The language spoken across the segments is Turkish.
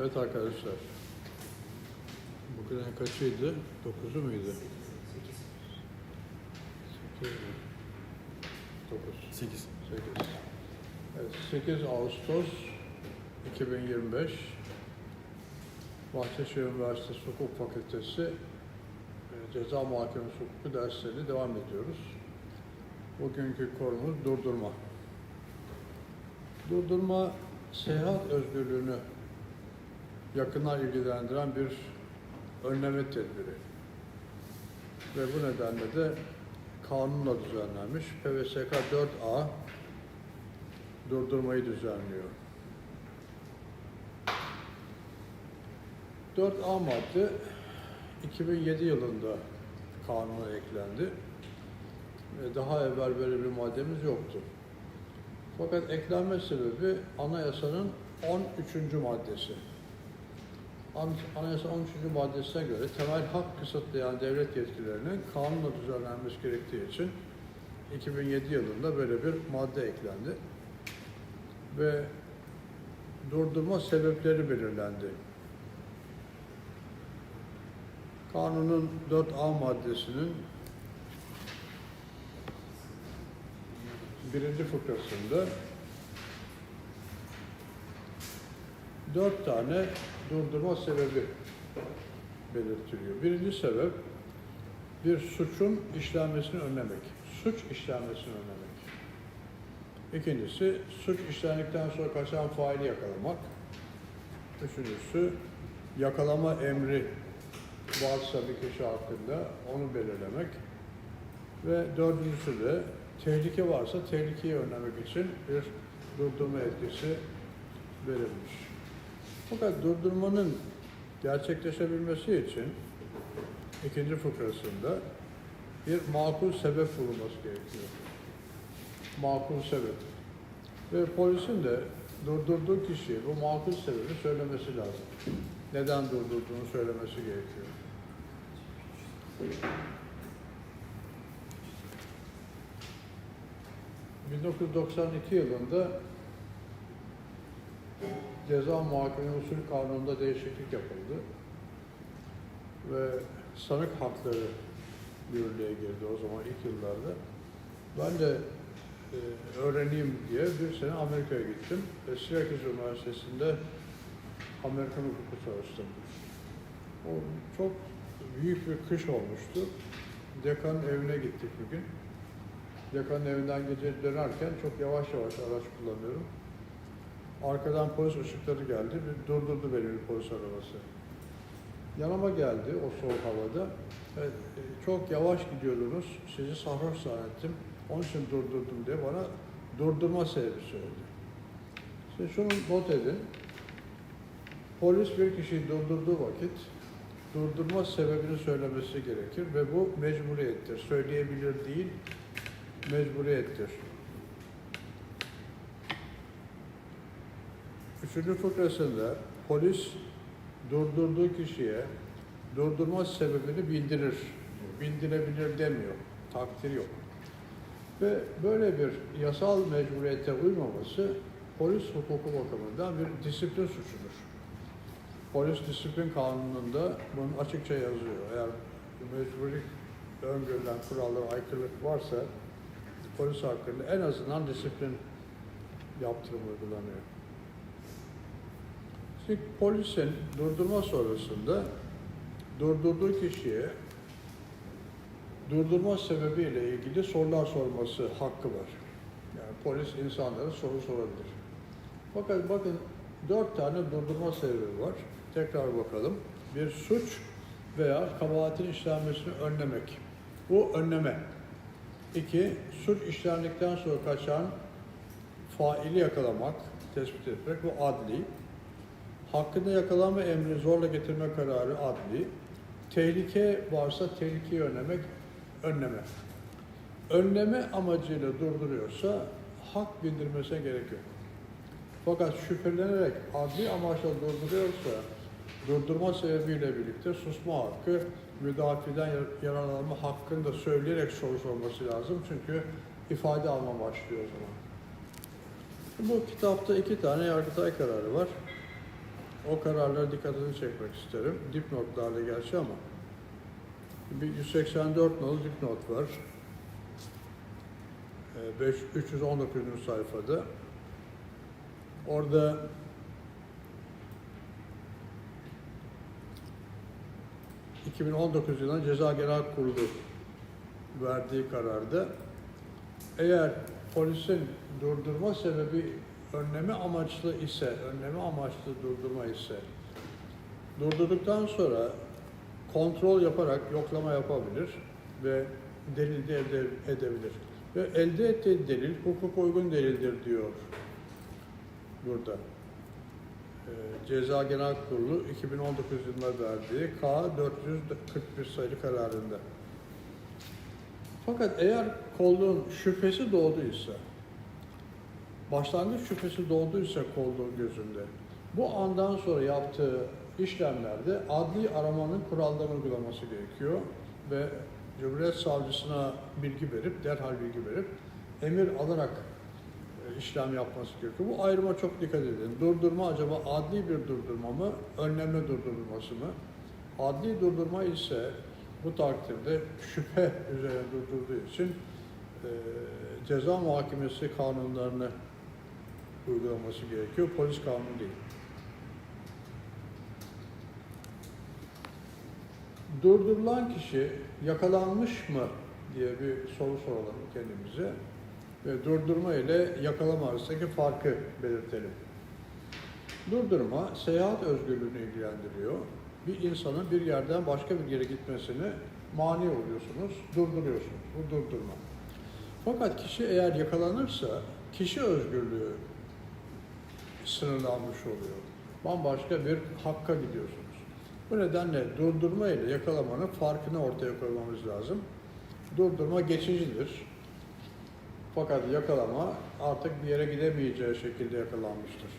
Evet arkadaşlar. Bugün kaçıydı? 9'u muydu? 8 mi? 9. 8. 8. Evet, 8 Ağustos 2025 Bahçeşehir Üniversitesi Hukuk Fakültesi e, Ceza Muhakemesi Hukuku derslerine devam ediyoruz. Bugünkü konumuz durdurma. Durdurma, seyahat özgürlüğünü yakından ilgilendiren bir önleme tedbiri. Ve bu nedenle de kanunla düzenlenmiş. PVSK 4A durdurmayı düzenliyor. 4A madde 2007 yılında kanuna eklendi. Ve daha evvel böyle bir maddemiz yoktu. Fakat eklenme sebebi anayasanın 13. maddesi. An- Anayasa 13. maddesine göre temel hak kısıtlayan devlet yetkilerinin kanunla düzenlenmesi gerektiği için 2007 yılında böyle bir madde eklendi. Ve durdurma sebepleri belirlendi. Kanunun 4A maddesinin birinci fıkrasında dört tane durdurma sebebi belirtiliyor. Birinci sebep bir suçun işlenmesini önlemek. Suç işlenmesini önlemek. İkincisi suç işlendikten sonra kaçan faili yakalamak. Üçüncüsü yakalama emri varsa bir kişi hakkında onu belirlemek. Ve dördüncüsü de tehlike varsa tehlikeyi önlemek için bir durdurma etkisi verilmiş. Fakat durdurmanın gerçekleşebilmesi için ikinci fıkrasında bir makul sebep bulunması gerekiyor. Makul sebep. Ve polisin de durdurduğu kişiye bu makul sebebi söylemesi lazım. Neden durdurduğunu söylemesi gerekiyor. 1992 yılında Ceza Muhakeme Usul Kanunu'nda değişiklik yapıldı. Ve sanık hakları yürürlüğe girdi o zaman ilk yıllarda. Ben de e, öğreneyim diye bir sene Amerika'ya gittim. Ve Syracuse Üniversitesi'nde Amerikan hukuku çalıştım. O çok büyük bir kış olmuştu. Dekanın evine gittik bir gün. Dekanın evinden gece dönerken çok yavaş yavaş araç kullanıyorum. Arkadan polis ışıkları geldi. Bir durdurdu beni bir polis arabası. Yanıma geldi o soğuk havada. Evet, e, çok yavaş gidiyordunuz. Sizi sarhoş zannettim. Onun için durdurdum diye bana durdurma sebebi söyledi. Şimdi şunu not edin. Polis bir kişiyi durdurduğu vakit durdurma sebebini söylemesi gerekir ve bu mecburiyettir. Söyleyebilir değil, mecburiyettir. Üçüncü fıkrasında polis durdurduğu kişiye durdurma sebebini bildirir. Bildirebilir demiyor. Takdir yok. Ve böyle bir yasal mecburiyete uymaması polis hukuku bakımından bir disiplin suçudur. Polis disiplin kanununda bunun açıkça yazıyor. Eğer mecburi öngörülen kurallara aykırılık varsa polis hakkında en azından disiplin yaptırım uygulanıyor. Şimdi polisin durdurma sonrasında durdurduğu kişiye durdurma sebebiyle ilgili sorular sorması hakkı var. Yani polis insanlara soru sorabilir. Fakat bakın dört tane durdurma sebebi var. Tekrar bakalım. Bir suç veya kabahatin işlenmesini önlemek. Bu önleme. İki, suç işlendikten sonra kaçan faili yakalamak, tespit etmek. Bu adli. Hakkında yakalama emri zorla getirme kararı adli. Tehlike varsa tehlikeyi önlemek, önleme. Önleme amacıyla durduruyorsa hak bildirmesine gerek yok. Fakat şüphelenerek adli amaçla durduruyorsa durdurma sebebiyle birlikte susma hakkı, müdafiden yar- yararlanma hakkını da söyleyerek soru sorması lazım. Çünkü ifade alma başlıyor o zaman. Bu kitapta iki tane Yargıtay kararı var. O kararlara dikkatini çekmek isterim. Dipnotlarla gerçi ama. Bir 184 nolu dipnot var. Ee, beş- 319. sayfada. Orada ...2019 yılında Ceza Genel Kurulu verdiği kararda eğer polisin durdurma sebebi önleme amaçlı ise, önleme amaçlı durdurma ise durdurduktan sonra kontrol yaparak yoklama yapabilir ve delil de elde edebilir. Ve elde ettiği delil hukuk uygun delildir diyor burada. Ee, Ceza Genel Kurulu 2019 yılında verdiği K 441 sayılı kararında. Fakat eğer kolluğun şüphesi doğduysa, başlangıç şüphesi doğduysa kolluğun gözünde, bu andan sonra yaptığı işlemlerde adli aramanın kurallarını uygulaması gerekiyor ve Cumhuriyet Savcısına bilgi verip, derhal bilgi verip, emir alarak e, işlem yapması gerekiyor. Bu ayrıma çok dikkat edin. Durdurma acaba adli bir durdurma mı, önleme durdurulması mı? Adli durdurma ise bu takdirde şüphe üzerine durdurduğu için e, ceza muhakemesi kanunlarını uygulaması gerekiyor. Polis kanunu değil. Durdurulan kişi yakalanmış mı diye bir soru soralım kendimize ve durdurma ile yakalama arasındaki farkı belirtelim. Durdurma seyahat özgürlüğünü ilgilendiriyor. Bir insanın bir yerden başka bir yere gitmesine mani oluyorsunuz, durduruyorsunuz. Bu durdurma. Fakat kişi eğer yakalanırsa kişi özgürlüğü sınırlanmış oluyor. Bambaşka bir hakka gidiyorsunuz. Bu nedenle durdurma ile yakalamanın farkını ortaya koymamız lazım. Durdurma geçicidir. Fakat yakalama artık bir yere gidemeyeceği şekilde yakalanmıştır.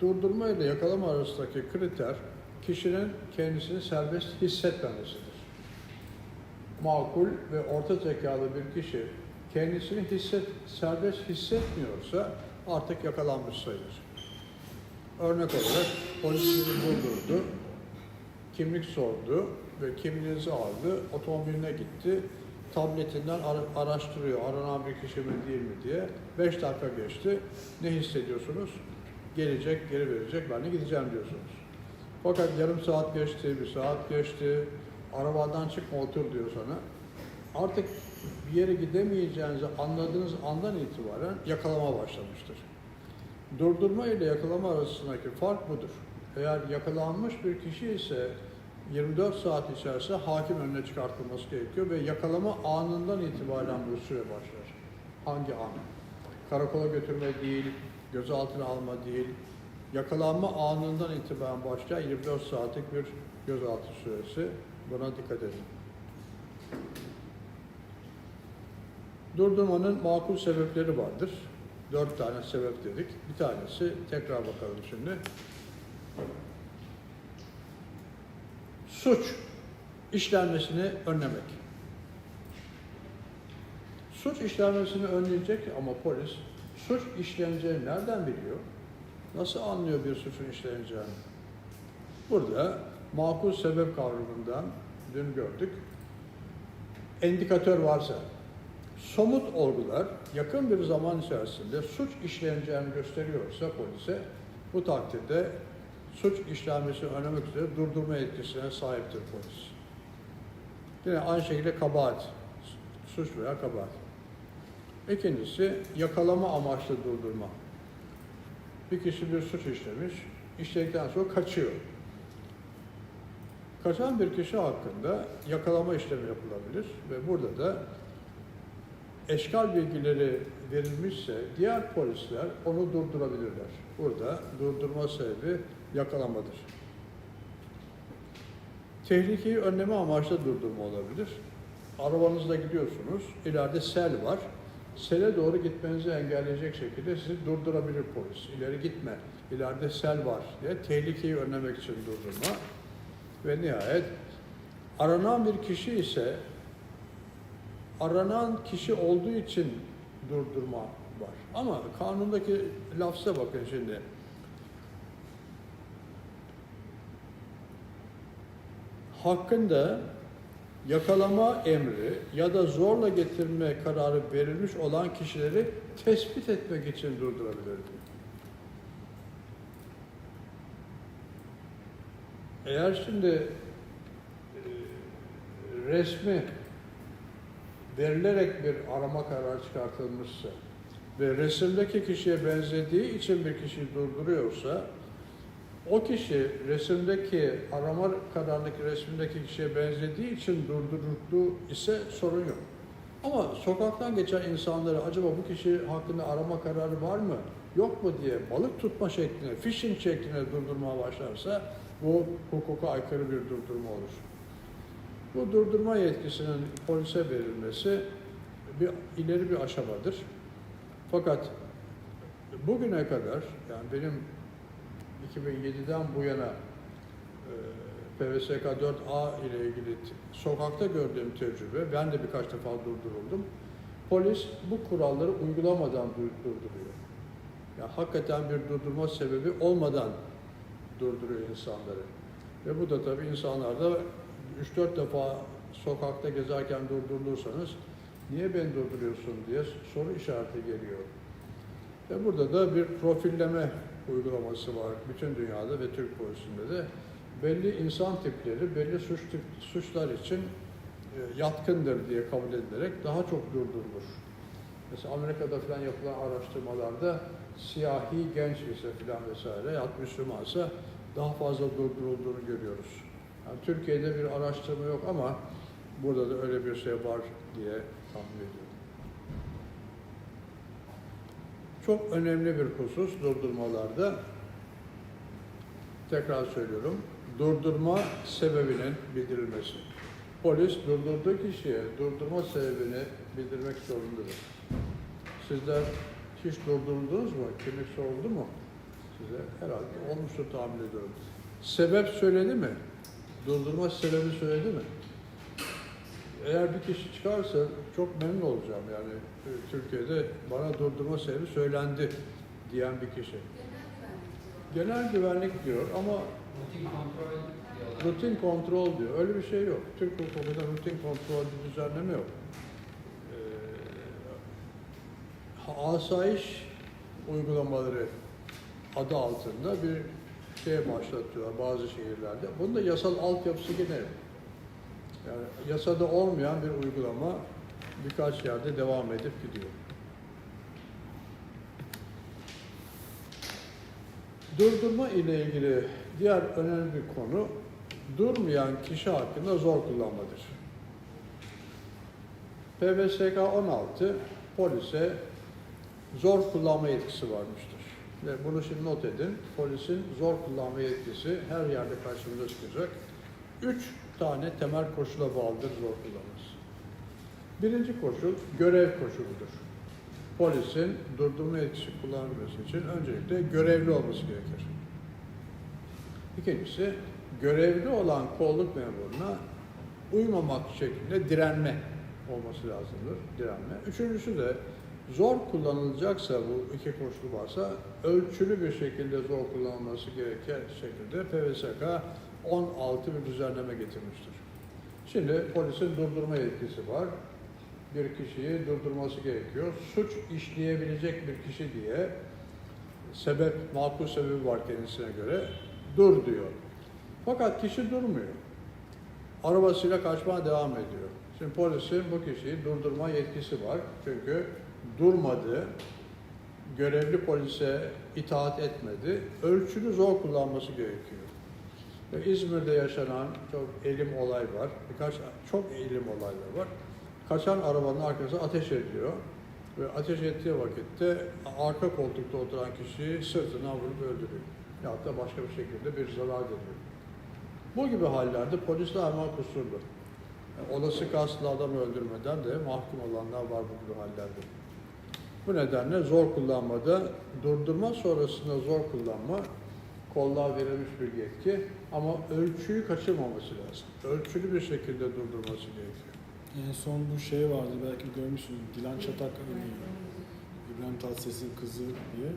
Durdurma ile yakalama arasındaki kriter kişinin kendisini serbest hissetmemesidir. Makul ve orta zekalı bir kişi kendisini hisset, serbest hissetmiyorsa artık yakalanmış sayılır. Örnek olarak polis sizi durdurdu, kimlik sordu ve kimliğinizi aldı, otomobiline gitti, tabletinden ara- araştırıyor, aranan bir kişi mi değil mi diye. Beş dakika geçti, ne hissediyorsunuz? Gelecek, geri verecek, ben de gideceğim diyorsunuz. Fakat yarım saat geçti, bir saat geçti, arabadan çıkma otur diyor sana. Artık bir yere gidemeyeceğinizi anladığınız andan itibaren yakalama başlamıştır. Durdurma ile yakalama arasındaki fark budur. Eğer yakalanmış bir kişi ise 24 saat içerisinde hakim önüne çıkartılması gerekiyor ve yakalama anından itibaren bu süre başlar. Hangi an? Karakola götürme değil, gözaltına alma değil, yakalanma anından itibaren başlayan 24 saatlik bir gözaltı süresi. Buna dikkat edin. Durdurmanın makul sebepleri vardır. Dört tane sebep dedik. Bir tanesi, tekrar bakalım şimdi. Suç işlenmesini önlemek. Suç işlenmesini önleyecek ama polis suç işleneceğini nereden biliyor? Nasıl anlıyor bir suçun işleneceğini? Burada makul sebep kavramından dün gördük. Endikatör varsa, somut olgular yakın bir zaman içerisinde suç işleneceğini gösteriyorsa polise bu takdirde suç işlenmesini önlemek üzere durdurma etkisine sahiptir polis. Yine aynı şekilde kabahat, suç veya kabahat. İkincisi yakalama amaçlı durdurma. Bir kişi bir suç işlemiş, işledikten sonra kaçıyor. Kaçan bir kişi hakkında yakalama işlemi yapılabilir ve burada da eşkal bilgileri verilmişse diğer polisler onu durdurabilirler. Burada durdurma sebebi yakalamadır. Tehlikeyi önleme amaçlı durdurma olabilir. Arabanızda gidiyorsunuz, ileride sel var. Sele doğru gitmenizi engelleyecek şekilde sizi durdurabilir polis. İleri gitme, ileride sel var diye tehlikeyi önlemek için durdurma. Ve nihayet aranan bir kişi ise aranan kişi olduğu için durdurma var. Ama kanundaki lafza bakın şimdi. Hakkında yakalama emri ya da zorla getirme kararı verilmiş olan kişileri tespit etmek için durdurabilir. Eğer şimdi e, resmi verilerek bir arama kararı çıkartılmışsa ve resimdeki kişiye benzediği için bir kişiyi durduruyorsa o kişi resimdeki arama kararındaki resimdeki kişiye benzediği için durduruldu ise sorun yok. Ama sokaktan geçen insanları acaba bu kişi hakkında arama kararı var mı yok mu diye balık tutma şekline, fishing şekline durdurmaya başlarsa bu hukuka aykırı bir durdurma olur. Bu durdurma yetkisinin polise verilmesi bir ileri bir aşamadır. Fakat bugüne kadar yani benim 2007'den bu yana e, PVSK 4A ile ilgili sokakta gördüğüm tecrübe, ben de birkaç defa durduruldum. Polis bu kuralları uygulamadan dur- durduruyor. Ya hakikaten bir durdurma sebebi olmadan durduruyor insanları. Ve bu da tabii insanlarda 3-4 defa sokakta gezerken durdurulursanız niye beni durduruyorsun diye soru işareti geliyor. Ve burada da bir profilleme uygulaması var bütün dünyada ve Türk polisinde de. Belli insan tipleri belli suç tip, suçlar için e, yatkındır diye kabul edilerek daha çok durdurulur. Mesela Amerika'da falan yapılan araştırmalarda siyahi genç ise filan vesaire ya Müslümansa daha fazla durdurulduğunu görüyoruz. Yani Türkiye'de bir araştırma yok ama burada da öyle bir şey var diye tahmin ediyorum. Çok önemli bir husus durdurmalarda. Tekrar söylüyorum. Durdurma sebebinin bildirilmesi. Polis durdurduğu kişiye durdurma sebebini bildirmek zorundadır. Sizler hiç durduruldunuz mu? Kimlik soruldu mu? Size herhalde olmuştur tahmin ediyorum. Sebep söyledi mi? Durdurma sebebi söyledi mi? Eğer bir kişi çıkarsa çok memnun olacağım yani e, Türkiye'de bana durdurma sebebi söylendi diyen bir kişi. Genel güvenlik diyor ama Rutin kontrol diyorlar. rutin kontrol diyor. Öyle bir şey yok. Türk hukukunda rutin kontrol bir düzenleme yok. Ee, asayiş uygulamaları adı altında bir şey başlatıyorlar bazı şehirlerde. Bunun da yasal altyapısı gene. Yani yasada olmayan bir uygulama birkaç yerde devam edip gidiyor. Durdurma ile ilgili diğer önemli bir konu durmayan kişi hakkında zor kullanmadır. PVSK 16 polise zor kullanma yetkisi varmıştır. Ve bunu şimdi not edin. Polisin zor kullanma yetkisi her yerde karşımıza çıkacak. Üç tane temel koşula bağlıdır zor kullanması. Birinci koşul görev koşuludur. Polisin durdurma yetkisi kullanılması için öncelikle görevli olması gerekir. İkincisi, görevli olan kolluk memuruna uymamak şeklinde direnme olması lazımdır. Direnme. Üçüncüsü de zor kullanılacaksa bu iki koşulu varsa ölçülü bir şekilde zor kullanılması gereken şekilde PVSK 16 bir düzenleme getirmiştir. Şimdi polisin durdurma yetkisi var. Bir kişiyi durdurması gerekiyor. Suç işleyebilecek bir kişi diye sebep, makul sebebi var kendisine göre dur diyor. Fakat kişi durmuyor. Arabasıyla kaçmaya devam ediyor. Şimdi polisin bu kişiyi durdurma yetkisi var. Çünkü durmadı, görevli polise itaat etmedi, ölçülü zor kullanması gerekiyor. Ve İzmir'de yaşanan çok elim olay var. Birkaç çok elim olaylar var. Kaçan arabanın arkasına ateş ediyor. Ve ateş ettiği vakitte arka koltukta oturan kişiyi sırtına vurup öldürüyor. Ya da başka bir şekilde bir zarar veriyor. Bu gibi hallerde polis daima kusurlu. Yani olası kasıtlı adam öldürmeden de mahkum olanlar var bu gibi hallerde. Bu nedenle zor kullanmada, durdurma sonrasında zor kullanma kolluğa verilmiş bir yetki ama ölçüyü kaçırmaması lazım. Ölçülü bir şekilde durdurması gerekiyor. En son bu şey vardı belki görmüşsünüz. Dilan Çatak ölüyor. İbrahim Tatlıses'in kızı diye.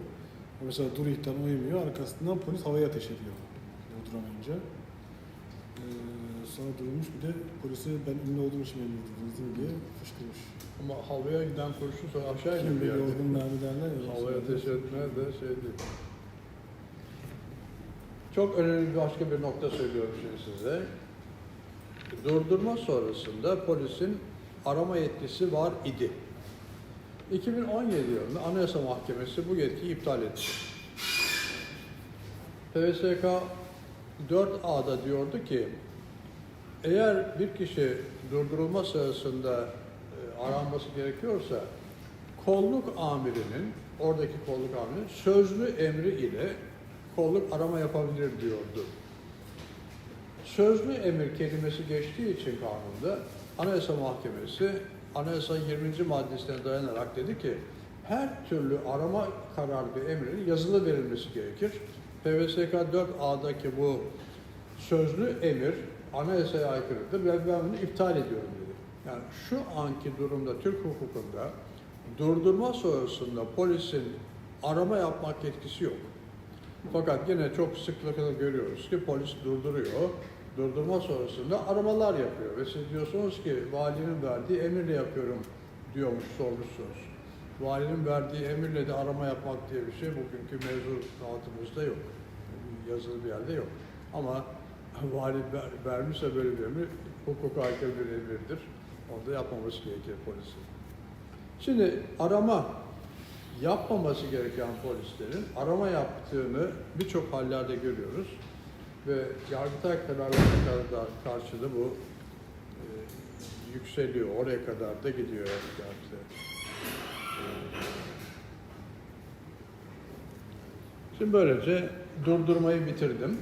Mesela dur ihtarına uymuyor. Arkasından polis havaya ateş ediyor. Durduramayınca. Ee, sonra durmuş bir de polise ben ünlü olduğum için beni vurdunuz diye fışkırmış. Ama havaya giden kurşun sonra aşağı iniyor Kim bir bir yerde. yorgun mermi derler ya. Havaya ateş etme de şey değil. Çok önemli başka bir nokta söylüyorum şimdi size. Durdurma sonrasında polisin arama yetkisi var idi. 2017 yılında Anayasa Mahkemesi bu yetkiyi iptal etti. PSK 4A'da diyordu ki eğer bir kişi durdurulma sırasında e, aranması gerekiyorsa kolluk amirinin, oradaki kolluk amirinin sözlü emri ile kolluk arama yapabilir diyordu. Sözlü emir kelimesi geçtiği için kanunda Anayasa Mahkemesi Anayasa 20. maddesine dayanarak dedi ki her türlü arama kararı ve emrinin yazılı verilmesi gerekir. PVSK 4A'daki bu sözlü emir anayasaya aykırıdır ve ben bunu iptal ediyorum dedi. Yani şu anki durumda Türk hukukunda durdurma sonrasında polisin arama yapmak yetkisi yok. Fakat yine çok sıklıkla görüyoruz ki polis durduruyor. Durdurma sonrasında aramalar yapıyor ve siz diyorsunuz ki valinin verdiği emirle yapıyorum diyormuş sormuşsunuz. Valinin verdiği emirle de arama yapmak diye bir şey bugünkü mevzuatımızda yok. Yazılı bir yerde yok. Ama vali ver- vermişse böyle bir emir hukuka aykırı bir emirdir. Orada yapmaması gerekir polisin. Şimdi arama yapmaması gereken polislerin arama yaptığını birçok hallerde görüyoruz. Ve Yargıtay kararlarına kadar karşılığı bu e, yükseliyor. Oraya kadar da gidiyor Yargıtay. Şimdi böylece durdurmayı bitirdim.